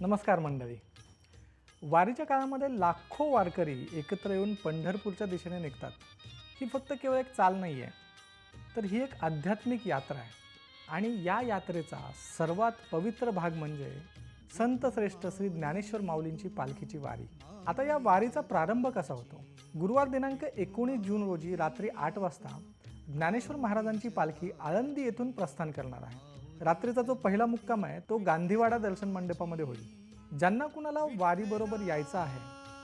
नमस्कार मंडळी. वारीच्या काळामध्ये लाखो वारकरी एकत्र येऊन पंढरपूरच्या दिशेने निघतात. ही फक्त केवळ एक चाल नाही आहे तर ही एक आध्यात्मिक यात्रा आहे. आणि या यात्रेचा सर्वात पवित्र भाग म्हणजे संत श्रेष्ठ श्री ज्ञानेश्वर माऊलींची पालखीची वारी. आता या वारीचा प्रारंभ कसा होतो? गुरुवार दिनांक एकोणीस जून रोजी रात्री आठ वाजता ज्ञानेश्वर महाराजांची पालखी आळंदी येथून प्रस्थान करणार आहे. रात्रीचा जो पहिला मुक्काम आहे तो गांधीवाडा दर्शन मंडपामध्ये होईल. ज्यांना कुणाला वारीबरोबर यायचं आहे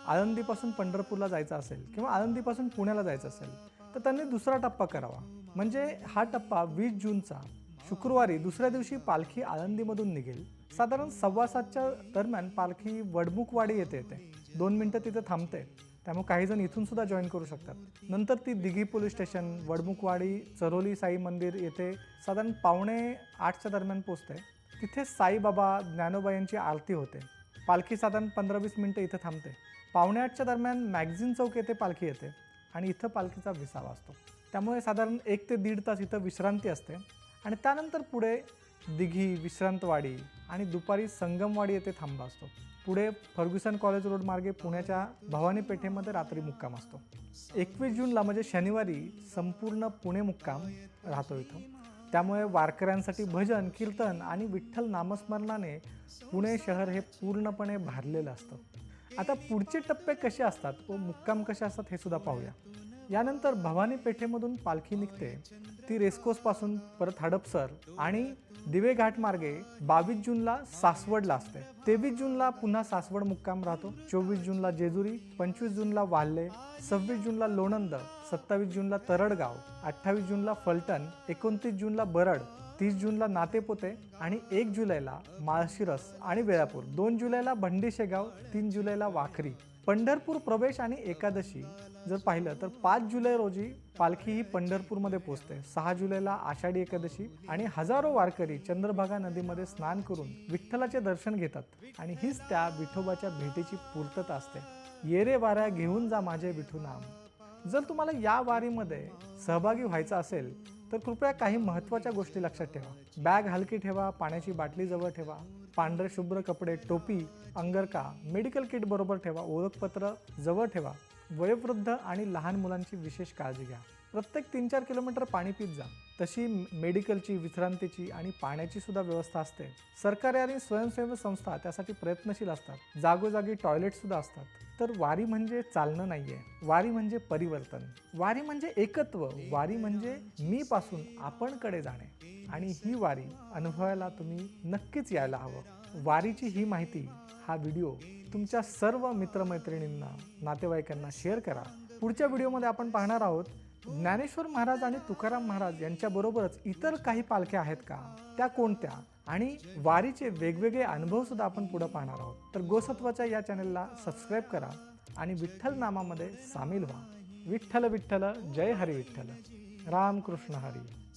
आळंदीपासून पंढरपूरला जायचं असेल किंवा आळंदीपासून पुण्याला जायचं असेल तर त्यांनी दुसरा टप्पा करावा. म्हणजे हा टप्पा वीस जूनचा शुक्रवारी दुसऱ्या दिवशी पालखी आळंदीमधून निघेल. साधारण सव्वा सातच्या दरम्यान पालखी वडमुखवाडी येते येते दोन मिनटं तिथे थांबते. त्यामुळे काही जण इथून सुद्धा जॉईन करू शकतात. नंतर ती दिघी पोलीस स्टेशन वडमुखवाडी चरोली साई मंदिर येथे साधारण पावणे आठच्या दरम्यान पोचते तिथे साईबाबा ज्ञानोबा यांची आरती होते. पालखी साधारण पंधरा वीस मिनटं इथे थांबते. पावणे आठच्या दरम्यान मॅगझिन चौक येथे पालखी येते आणि इथं पालखीचा विसावा असतो. त्यामुळे साधारण एक ते दीड तास इथं विश्रांती असते. आणि त्यानंतर पुढे दिघी विश्रांतवाडी आणि दुपारी संगमवाडी येथे थांबा असतो. पुढे फर्ग्युसन कॉलेज रोड मार्गे पुण्याच्या भवानी पेठेमध्ये रात्री मुक्काम असतो. एकवीस जूनला म्हणजे शनिवारी संपूर्ण पुणे मुक्काम राहतो इथं. त्यामुळे वारकऱ्यांसाठी भजन कीर्तन आणि विठ्ठल नामस्मरणाने पुणे शहर हे पूर्णपणे भारलेलं असतं. आता पुढचे टप्पे कसे असतात व मुक्काम कसे असतात हे सुद्धा पाहूया. यानंतर भवानी पेठेमधून पालखी निघते. ती रेस्कोसपासून परत हडपसर आणि दिवे घाट मार्गे बावीस जूनला सासवडला असते तेवीस जूनला पुन्हा सासवड मुक्काम राहतो. चोवीस जूनला जेजुरी पंचवीस जूनला वाल्हे सव्वीस जूनला लोणंद सत्तावीस जूनला तरडगाव अठ्ठावीस जूनला फलटण एकोणतीस जूनला बरड तीस जूनला नातेपोते आणि एक जुलैला माळशिरस आणि वेळापूर दोन जुलैला भंडी शेगाव तीन जुलैला वाखरी. पंढरपूर प्रवेश आणि एकादशी जर पाहिलं तर पाच जुलै रोजी पालखी ही पंढरपूरमध्ये पोहोचते सहा जुलैला आषाढी एकादशी आणि हजारो वारकरी चंद्रभागा नदीमध्ये स्नान करून विठ्ठलाचे दर्शन घेतात आणि हीच त्या विठोबाच्या भेटीची पूर्तता असते. येरे वाऱ्या घेऊन जा माझे विठू नाम. जर तुम्हाला या वारीमध्ये सहभागी व्हायचं असेल तर कृपया काही महत्त्वाच्या गोष्टी लक्षात ठेवा. बॅग हलकी ठेवा पाण्याची बाटली जवळ ठेवा. पांढरे शुभ्र कपडे टोपी अंगरका मेडिकल किट बरोबर ठेवा ओळखपत्र जवळ ठेवा. वयोवृद्ध आणि लहान मुलांची विशेष काळजी घ्या. प्रत्येक तीन चार किलोमीटर पाणी पित जा. तशी मेडिकलची विश्रांतीची आणि पाण्याची सुद्धा व्यवस्था असते. सरकारी आणि स्वयंसेवी संस्था त्यासाठी प्रयत्नशील असतात. जागोजागी टॉयलेट सुद्धा असतात. तर वारी म्हणजे चालणं नाहीये. वारी म्हणजे परिवर्तन. वारी म्हणजे एकत्व. वारी म्हणजे मी पासून आपणकडे जाणे. आणि ही वारी अनुभवायला तुम्ही नक्कीच यायला हवं. वारीची ही माहिती हा व्हिडिओ तुमच्या सर्व मित्रमैत्रिणींना नातेवाईकांना शेअर करा. पुढच्या व्हिडिओमध्ये आपण पाहणार आहोत ज्ञानेश्वर महाराज आणि तुकाराम महाराज यांच्याबरोबरच इतर काही पालख्या आहेत का? त्या कोणत्या? आणि वारीचे वेगवेगळे अनुभवसुद्धा आपण पुढं पाहणार आहोत. तर गोसत्वाच्या या चॅनलला सबस्क्राईब करा आणि विठ्ठल नामामध्ये सामील व्हा. विठ्ठल विठ्ठल जय हरी विठ्ठल. रामकृष्ण हरी.